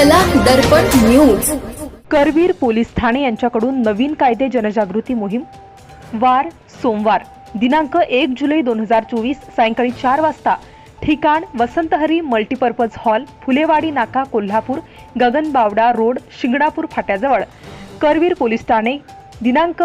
दर्पण news. Karveer police ठाणे यांच्याकडून नवीन कायदे जनजागृती मोहीम. वार सोमवार दिनांक एक जुलै दोन हजार चोवीस सायंकाळी चार वाजता ठिकाण वसंतहरी मल्टीपर्पज हॉल फुलेवाडी नाका कोल्हापूर गगनबावडा रोड शिंगणापूर फाट्याजवळ. करवीर पोलीस ठाणे दिनांक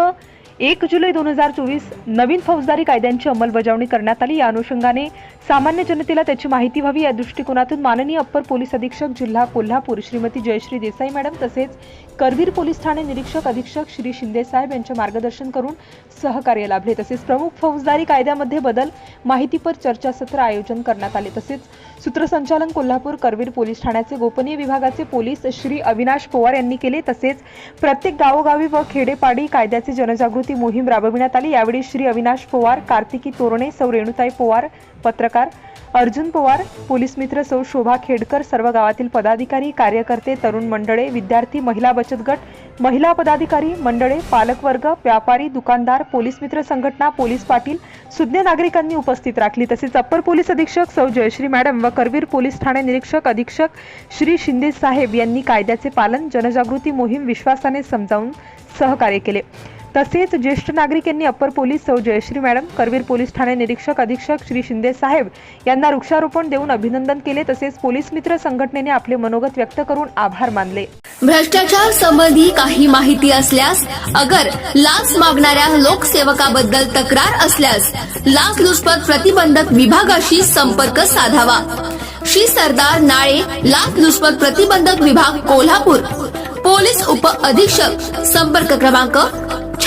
एक जुलै दोन हजार चोवीस नवीन फौजदारी कायद्यांची अंमलबजावणी करण्यात आली. या अनुषंगाने सामान्य जनतेला त्याची माहिती व्हावी या दृष्टिकोनातून माननीय अप्पर पोलीस अधीक्षक जिल्हा कोल्हापूर श्रीमती जयश्री देसाई मॅडम तसेच करवीर पोलीस ठाणे निरीक्षक अधीक्षक श्री शिंदे साहेब यांचे मार्गदर्शन करून सहकार्य लाभले. तसेच प्रमुख फौजदारी कायद्यामध्ये बदल माहितीपर चर्चासत्र आयोजन करण्यात आले. तसेच सूत्रसंचालन कोल्हापूर करवीर पोलीस ठाण्याचे गोपनीय विभागाचे पोलीस श्री अविनाश पवार यांनी केले. तसेच प्रत्येक गावोगावी व खेडेपाडी कायद्याची जनजागृती मोहीम राबविण्यात आली. यावेळी श्री अविनाश पवार कार्तिकी तोरणे सौ रेणुताई पवार पत्रकार अर्जुन पवार पोलीस मित्र सौ शोभा खेडकर सर्व गावातील पदाधिकारी कार्यकर्ते तरुण मंडळे विद्यार्थी महिला बचत गट महिला पदाधिकारी मंडळे पालकवर्ग व्यापारी दुकानदार पोलीस मित्र संघटना पोलीस पाटील सुज्ञ नागरिकांनी उपस्थित राखली. तसेच अप्पर पोलीस अधीक्षक सौ जयश्री मॅडम व करवीर पोलीस ठाणे निरीक्षक अधीक्षक श्री शिंदे साहेब यांनी कायद्याचे पालन जनजागृती मोहीम विश्वासाने समजावून सहकार्य केले. तसेच ज्येष्ठ नागरिक यांनी अप्पर पोलीस सौ जयश्री मॅडम करवीर पोलीस ठाणे निरीक्षक अधीक्षक श्री शिंदे साहेब यांना वृक्षारोपण देऊन अभिनंदन केले. तसेच पोलीस मित्र संघटनेने आपले मनोगत व्यक्त करून आभार मानले. भ्रष्टाचार संबंधी काही माहिती असल्यास अगर लाच मागणाऱ्या लोकसेवकाबद्दल तक्रार असल्यास लाच लुचपत प्रतिबंधक विभागाशी संपर्क साधावा. श्री सरदार नाळे लाच लुचपत प्रतिबंधक विभाग कोल्हापूर. पोलीस उप अधीक्षक संपर्क क्रमांक